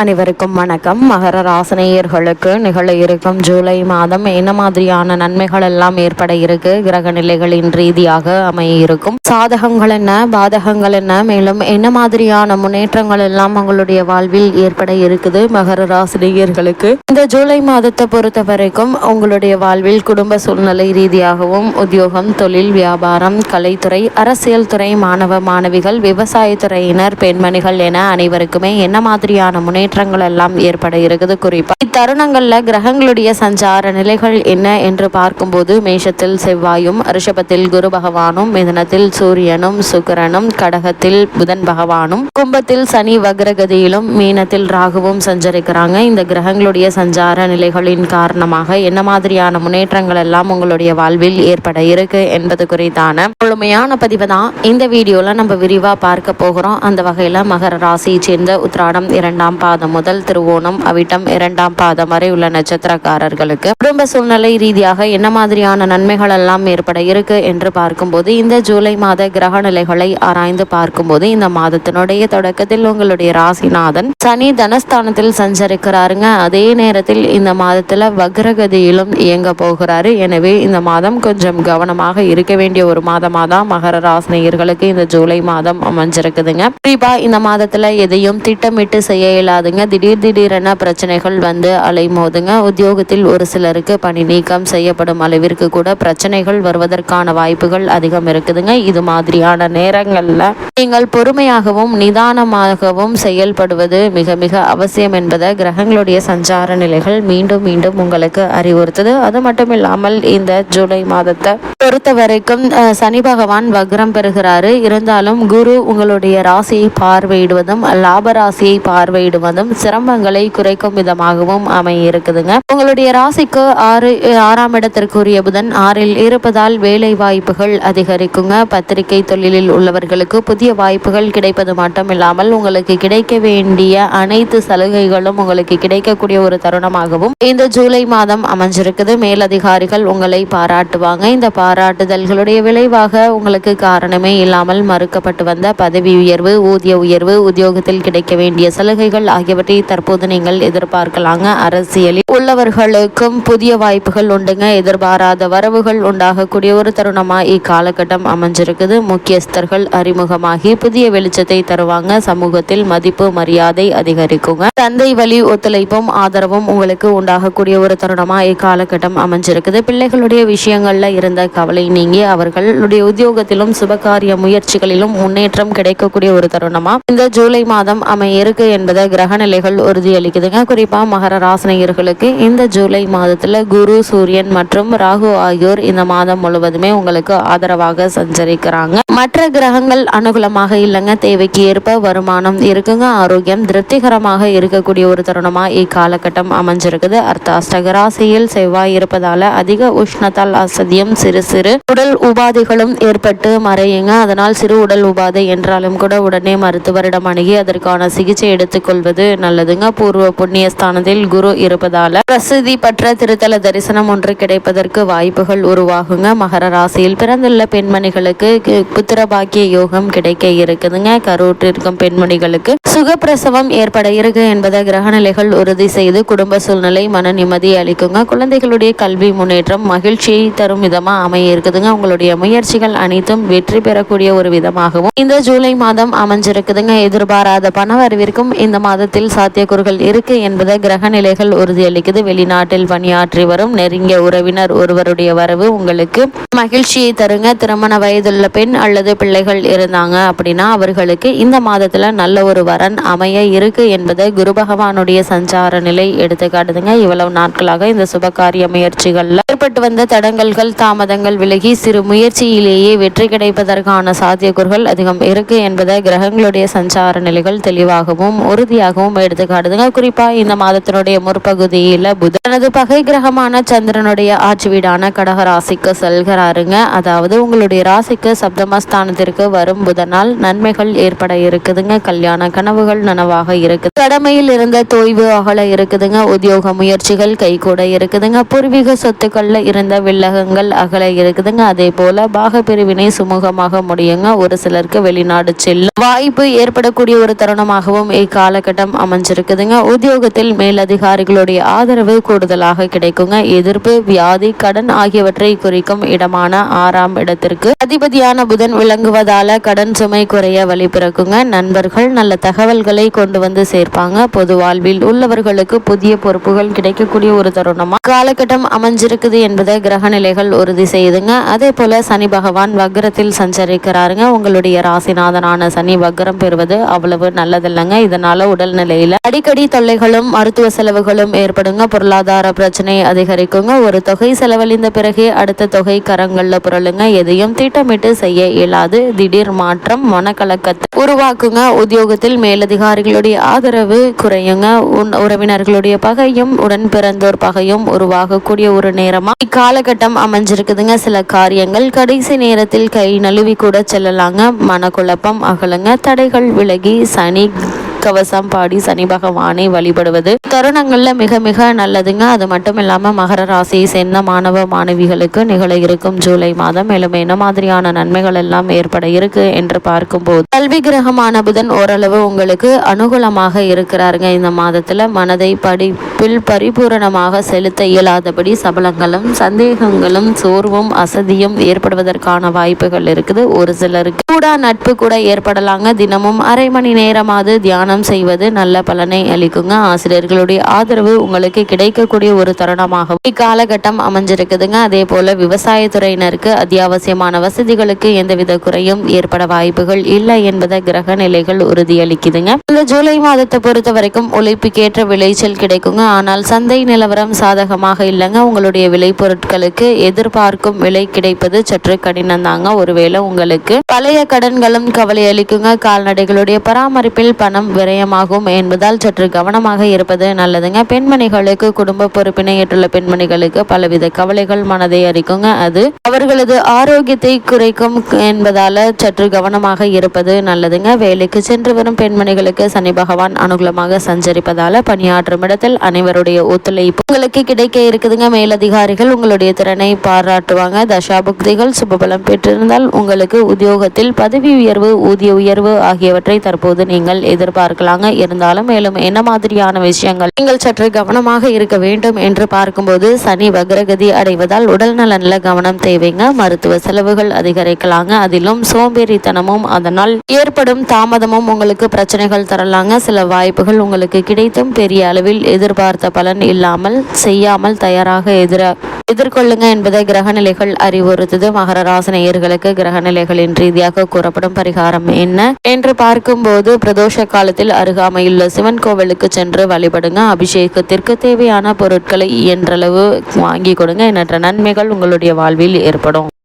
அனைவருக்கும் வணக்கம். மகர ராசனையர்களுக்கு நிகழ இருக்கும் ஜூலை மாதம் என்ன மாதிரியான நன்மைகள் எல்லாம் ஏற்பட இருக்கு? கிரக நிலைகளின் ரீதியாக அமைய இருக்கும் சாதகங்கள் என்ன? பாதகங்கள் என்ன? மேலும் என்ன மாதிரியான முன்னேற்றங்கள் எல்லாம் உங்களுடைய வாழ்வில் ஏற்பட இருக்குது? மகர ராசினியர்களுக்கு இந்த ஜூலை மாதத்தை பொறுத்த வரைக்கும் உங்களுடைய வாழ்வில் குடும்ப சூழ்நிலை ரீதியாகவும் உத்தியோகம் தொழில் வியாபாரம் கலைத்துறை அரசியல் துறை மாணவ மாணவிகள் விவசாயத்துறையினர் பெண்மணிகள் என அனைவருக்குமே என்ன மாதிரியான முன்னேற்றங்கள் எல்லாம் ஏற்பட இருக்குது குறிப்பா இத்தருணங்கள்ல கிரகங்களுடைய சஞ்சார நிலைகள் என்ன என்று பார்க்கும்போது மேஷத்தில் செவ்வாயும் ரிஷபத்தில் குரு பகவானும் மிதனத்தில் சூரியனும் சுக்கரனும் கடகத்தில் புதன் பகவானும் கும்பத்தில் சனி வக்ரகதியிலும் மீனத்தில் ராகுவும் சஞ்சரிக்கிறாங்க. இந்த கிரகங்களுடைய சஞ்சார நிலைகளின் காரணமாக என்ன மாதிரியான முன்னேற்றங்கள் எல்லாம் உங்களுடைய வாழ்வில் ஏற்பட இருக்கு என்பது குறித்தான முழுமையான பதிவு தான் இந்த வீடியோல நம்ம விரிவா பார்க்க போகிறோம். அந்த வகையில மகர ராசியை சேர்ந்த உத்ராடம் இரண்டாம் பாதம் முதல் திருவோணம் அவிட்டம் இரண்டாம் பாதம் வரை உள்ள நட்சத்திரக்காரர்களுக்கு குடும்ப சூழ்நிலை ரீதியாக என்ன மாதிரியான நன்மைகள் எல்லாம் ஏற்பட இருக்கு என்று பார்க்கும்போது இந்த ஜூலை மாத கிரக நிலைகளை ஆராய்ந்து பார்க்கும்போது இந்த மாதத்தினுடைய தொடக்கத்தில் உங்களுடைய ராசிநாதன் சனி தனஸ்தானத்தில் சஞ்சரிக்கிறாருங்க. அதே நேரத்தில் இந்த மாதத்துல வக்ரகதியிலும் இயங்க போகிறாரு. எனவே இந்த மாதம் கொஞ்சம் கவனமாக இருக்க வேண்டிய ஒரு மாதமாக தான் மகர ராசினியர்களுக்கு இந்த ஜூலை மாதம் அமைஞ்சிருக்குதுங்க. குறிப்பா இந்த மாதத்துல எதையும் திட்டமிட்டு செய்ய போகாதுங்க. திடீர் திடீரென பிரச்சனைகள் வந்து அலைமோதுங்க. உத்தியோகத்தில் ஒரு சிலருக்கு பணி நீக்கம் செய்யப்படும் அளவிற்கு கூட பிரச்சனைகள் வருவதற்கான வாய்ப்புகள் அதிகம் இருக்குதுங்க. இது மாதிரியான நேரங்கள்ல நீங்கள் பொறுமையாகவும் நிதானமாகவும் செயல்படுவது மிக மிக அவசியம் என்பதை கிரகங்களுடைய சஞ்சார நிலைகள் மீண்டும் மீண்டும் உங்களுக்கு அறிவுறுத்துது. அது மட்டும் இல்லாமல் இந்த ஜூலை மாதத்தை பொறுத்த வரைக்கும் சனி பகவான் வக்ரம் பெறுகிறாரு. இருந்தாலும் குரு உங்களுடைய ராசியை பார்வையிடுவதும் லாப ராசியை பார்வையிடுவதும் சிரமங்களை குறைக்கும் விதமாகவும் அமைய இருக்குதுங்க உங்களுடைய ராசிக்கு ஆறு ஆறாம் இடத்திற்குரிய புதன் ஆறில் இருப்பதால் வேலை வாய்ப்புகள் அதிகரிக்குங்க. பத்திரிகை தொழிலில் உள்ளவர்களுக்கு புதிய வாய்ப்புகள் கிடைப்பது மட்டும் இல்லாமல் உங்களுக்கு கிடைக்க வேண்டிய அனைத்து சலுகைகளும் உங்களுக்கு கிடைக்கக்கூடிய ஒரு தருணமாகவும் இந்த ஜூலை மாதம் அமைஞ்சிருக்குது. மேலதிகாரிகள் உங்களை பாராட்டுவாங்க. இந்த பாராட்டுதல்களுடைய விளைவாக உங்களுக்கு காரணமே இல்லாமல் மறுக்கப்பட்டு வந்த பதவி உயர்வு ஊதிய உயர்வு உத்தியோகத்தில் கிடைக்க வேண்டிய சலுகைகள் ஆகியவற்றை தற்போது நீங்கள் எதிர்பார்க்கலாங்க. அரசியலில் உள்ளவர்களுக்கும் புதிய வாய்ப்புகள் உண்டுங்க. எதிர்பாராத வரவுகள் உண்டாகக்கூடிய ஒரு தருணமா இக்காலகட்டம் அமைஞ்சிருக்குது. முக்கியஸ்தர்கள் அறிமுகமாகி புதிய வெளிச்சத்தை தருவாங்க. சமூகத்தில் மதிப்பு மரியாதை அதிகரிக்குங்க. தந்தை வழி ஒத்துழைப்பும் ஆதரவும் உங்களுக்கு உண்டாகக்கூடிய ஒரு தருணமா இக்காலகட்டம் அமைஞ்சிருக்குது. பிள்ளைகளுடைய விஷயங்கள்ல இருந்த கவலை நீங்கி அவர்களுடைய உத்தியோகத்திலும் சுபகாரிய முயற்சிகளிலும் முன்னேற்றம் கிடைக்கக்கூடிய ஒரு தருணமா இந்த ஜூலை மாதம் அமைய இருக்கு என்பதை கிரக நிலைகள் உறுதியளிக்குதுங்க குறிப்பா மகர ராசினியர்களுக்கு இந்த ஜூலை மாதத்துல குரு சூரியன் மற்றும் ராகு ஆகியோர் இந்த மாதம் முழுவதுமே உங்களுக்கு ஆதரவாக சஞ்சரிக்கிறாங்க. மற்ற கிரகங்கள் அனுகூலமாக இல்லைங்க. தேவைக்கு ஏற்ப வருமானம் இருக்குங்க. ஆரோக்கியம் திருப்திகரமாக இருக்கக்கூடிய ஒரு தருணமா இக்காலகட்டம் அமைஞ்சிருக்குது. அர்த்த அஷ்டகராசியில் செவ்வாய் இருப்பதால அதிக உஷ்ணத்தால் அசதியும் சிறு சிறு உடல் உபாதைகளும் ஏற்பட்டு மறையுங்க. அதனால் சிறு உடல் உபாதை என்றாலும் கூட உடனே மருத்துவரிடம் அணுகி அதற்கான சிகிச்சை எடுத்துக்கொள்வது நல்லதுங்க. பூர்வ புண்ணிய ஸ்தானத்தில் குரு இருப்பதால பிரசித்தி பெற்ற திருத்தல தரிசனம் ஒன்று கிடைப்பதற்கு வாய்ப்புகள் உருவாகுங்க. மகர ராசியில் பிறந்துள்ள பெண்மணிகளுக்கு புத்திர பாக்கிய யோகம் கிடைக்க இருக்குதுங்க. கருவுற்று இருக்கும் பெண்மணிகளுக்கு சுகப்பிரசவம் ஏற்பட இருக்கு என்பதை கிரகநிலைகள் உறுதி செய்து குடும்ப சூழ்நிலை மன நிம்மதி அளிக்குங்க. குழந்தைகளுடைய கல்வி முன்னேற்றம் மகிழ்ச்சியை தரும் விதமா அமைய இருக்குதுங்க. உங்களுடைய முயற்சிகள் அனைத்தும் வெற்றி பெறக்கூடிய ஒரு விதமாகவும் இந்த ஜூலை மாதம் அமைஞ்சிருக்குதுங்க. எதிர்பாராத பண வரவிற்கும் இந்த மாதத்தில் சாத்தியக்கூறுகள் இருக்கு என்பதை கிரக நிலைகள் உறுதியளிக்குது. வெளிநாட்டில் பணியாற்றி வரும் நெருங்கிய உறவினர் ஒருவருடைய வரவு உங்களுக்கு மகிழ்ச்சியை தருங்க. திருமண வயதுள்ள பெண் அல்லது பிள்ளைகள் இருந்தாங்க அப்படின்னா அவர்களுக்கு இந்த மாதத்துல நல்ல ஒரு வரன் அமைய இருக்கு என்பதை குரு பகவானுடைய சஞ்சார நிலை எடுத்து காட்டுதுங்க. இவ்வளவு நாட்களாக இந்த சுபகாரிய முயற்சிகள்ல ஏற்பட்டு வந்த தடங்கல்கள் தாமதங்கள் விலகி சிறு முயற்சியிலேயே வெற்றி கிடைப்பதற்கான சாத்தியக்கூறுகள் அதிகம் இருக்கு என்பதை கிரகங்களுடைய சஞ்சார நிலைகள் தெளிவாகவும் உறுதியாக உறுதியாகவும் எடுத்து காட்டுதுங்க குறிப்பா இந்த மாதத்தினுடைய முற்பகுதியில புதனது தனது பகை கிரகமான சந்திரனுடைய ஆட்சி வீடான கடக ராசிக்கு செல்கிறாருங்க. அதாவது உங்களுடைய ராசிக்கு சப்தமஸ்தானத்திற்கு வரும் புதனால் நன்மைகள் ஏற்பட இருக்குதுங்க. கல்யாண கனவுகள் நனவாக இருக்குது. கடமையில் இருந்த தொய்வு அகல இருக்குதுங்க. உத்தியோக முயற்சிகள் கைகூட இருக்குதுங்க. பூர்வீக சொத்துக்கள்ல இருந்த வில்லகங்கள் அகல இருக்குதுங்க. அதே போல பாக பிரிவினை சுமூகமாக முடியுங்க. ஒரு சிலருக்கு வெளிநாடு செல்லும் வாய்ப்பு ஏற்படக்கூடிய ஒரு தருணமாகவும் இக்காலகட்டம் இடம் அமைஞ்சிருக்குதுங்க. உத்தியோகத்தில் மேலதிகாரிகளுடைய ஆதரவு கூடுதலாக கிடைக்குங்க. எதிர்ப்பு வியாதி கடன் ஆகியவற்றை குறிக்கும் இடமான ஆறாம் இடத்திற்கு அதிபதியான புதன் விளங்குவதால கடன் சுமை குறைய வழிபிறக்குங்க நண்பர்கள் நல்ல தகவல்களை கொண்டு வந்து சேர்ப்பாங்க. பொது வாழ்வில் உள்ளவர்களுக்கு புதிய பொறுப்புகள் கிடைக்கக்கூடிய ஒரு தருணமா காலகட்டம் அமைஞ்சிருக்குது என்பதை கிரக நிலைகள் உறுதி செய்யுதுங்க அதே போல சனி பகவான் வக்ரத்தில் சஞ்சரிக்கிறாருங்க. உங்களுடைய ராசிநாதனான சனி வக்ரம் பெறுவது அவ்வளவு நல்லதில்லைங்க. இதனால நிலையில் அடிக்கடி தொல்லைகளும் மருத்துவ செலவுகளும் ஏற்படுங்க. பொருளாதார பிரச்சனை அதிகரிக்குங்க. ஒரு தொகை செலவழிந்த பிறகே அடுத்த தொகை கரங்கள்ல புரளுங்க. எதையும் திட்டமிட்டு செய்ய இயலாது. திடீர் மாற்றம் மனக்கலக்கத்தை உருவாக்குங்க. உத்தியோகத்தில் மேலதிகாரிகளுடைய ஆதரவு குறையுங்க. உறவினர்களுடைய பகையும் உடன் பிறந்தோர் பகையும் உருவாகக்கூடிய ஒரு நேரமா இக்காலகட்டம் அமைஞ்சிருக்குதுங்க. சில காரியங்கள் கடைசி நேரத்தில் கை நழுவி கூட செல்லலாங்க. மனக்குழப்பம் அகலுங்க. தடைகள் விலகி சனி கவசம் பாடி சனி பகவானை வழிபடுவது. தருணங்கள்ல மிக மிக நல்லதுங்க. அது மட்டும் இல்லாம மகர ராசியை சேர்ந்த மாணவ மாணவிகளுக்கு நிகழ இருக்கும் ஜூலை மாதம். மேலும் என்ன மாதிரியான நன்மைகள் எல்லாம் ஏற்பட இருக்கு என்று பார்க்கும்போது கல்வி கிரகமான புதன் ஓரளவு உங்களுக்கு அனுகூலமாக இருக்கிறாருங்க. இந்த மாதத்துல மனதை படிப்பில் பரிபூரணமாக செலுத்த இயலாதபடி சபலங்களும் சந்தேகங்களும் சோர்வும் அசதியும் ஏற்படுவதற்கான வாய்ப்புகள் இருக்குது. ஒரு சிலருக்கு கூட நட்பு கூட ஏற்படலாங்க. தினமும் அரை மணி நேரமாவது தியானம் செய்வது நல்ல பலனை அளிக்குங்க. ஆசிரியர்களுடைய ஆதரவு உங்களுக்கு கிடைக்கக்கூடிய ஒரு தருணமாகவும் இக்காலகட்டம் அமைஞ்சிருக்குதுங்க. அதே போல விவசாயத்துறையினருக்கு அத்தியாவசியமான வசதிகளுக்கு எந்தவித குறையும் ஏற்பட வாய்ப்புகள் இல்லை என்பதை கிரக நிலைகள் உறுதியளிக்குதுங்க. இந்த ஜூலை மாதத்தை பொறுத்த வரைக்கும் உழைப்புக்கேற்ற விளைச்சல் கிடைக்குங்க. ஆனால் சந்தை நிலவரம் சாதகமாக இல்லைங்க. உங்களுடைய விளை பொருட்களுக்கு எதிர்பார்க்கும் விலை கிடைப்பது சற்று கடினம் தாங்க ஒருவேளை உங்களுக்கு பழைய கடன்களும் கவலை அளிக்குங்க. கால்நடைகளுடைய பராமரிப்பில் பணம் விரயமாகும் என்பதால் சற்று கவனமாக இருப்பது நல்லதுங்க. பெண்மணிகளுக்கு குடும்ப பொறுப்பினை ஏற்றுள்ள பெண்மணிகளுக்கு பலவித கவலைகள் மனதை அரிக்குங்க. அது அவர்களது ஆரோக்கியத்தை குறைக்கும் என்பதால சற்று கவனமாக இருப்பது நல்லதுங்க. வேலைக்கு சென்று வரும் பெண்மணிகளுக்கு சனி பகவான் அனுகூலமாக சஞ்சரிப்பதால பணியாற்றும் இடத்தில் அனைவருடைய ஒத்துழைப்பு உங்களுக்கு கிடைக்க இருக்குதுங்க. மேலதிகாரிகள் உங்களுடைய திறனை பாராட்டுவாங்க. தசாபுக்திகள் சுபபலம் பெற்றிருந்தால் உங்களுக்கு உத்தியோகத்தில் பதவி உயர்வு ஊதிய உயர்வு ஆகியவற்றை தற்போது நீங்கள் எதிர்பார்க்க எதிர்பார்க்கலாங்க இருந்தாலும் மேலும் என்ன மாதிரியான விஷயங்கள் நீங்கள் சற்று கவனமாக இருக்க வேண்டும் என்று பார்க்கும்போது சனி வக்ரகதி அடைவதால் உடல் நலன்ல கவனம் தேவைங்க. மருத்துவ செலவுகள் அதிகரிக்கலாங்க. அதிலும் சோம்பேறித்தனமும் அதனால் ஏற்படும் தாமதமும் உங்களுக்கு பிரச்சனைகள் தரலாங்க. சில வாய்ப்புகள் உங்களுக்கு கிடைத்தும் பெரிய அளவில் எதிர்பார்த்த பலன் இல்லாமல் செய்யாமல் தயாராக எதிர எதிர்கொள்ளுங்க என்பதை கிரகநிலைகள் அறிவுறுத்தது. மகர ராசனையர்களுக்கு கிரகநிலைகளின் ரீதியாக கூறப்படும் பரிகாரம் என்ன? என்று பார்க்கும்போது பிரதோஷ காலத்தில் அருகாமையுள்ள சிவன் கோவிலுக்கு சென்று வழிபடுங்க. அபிஷேகத்திற்கு தேவையான பொருட்களை இயன்றளவு வாங்கி கொடுங்க. எண்ணற்ற நன்மைகள் உங்களுடைய வாழ்வில் ஏற்படும்.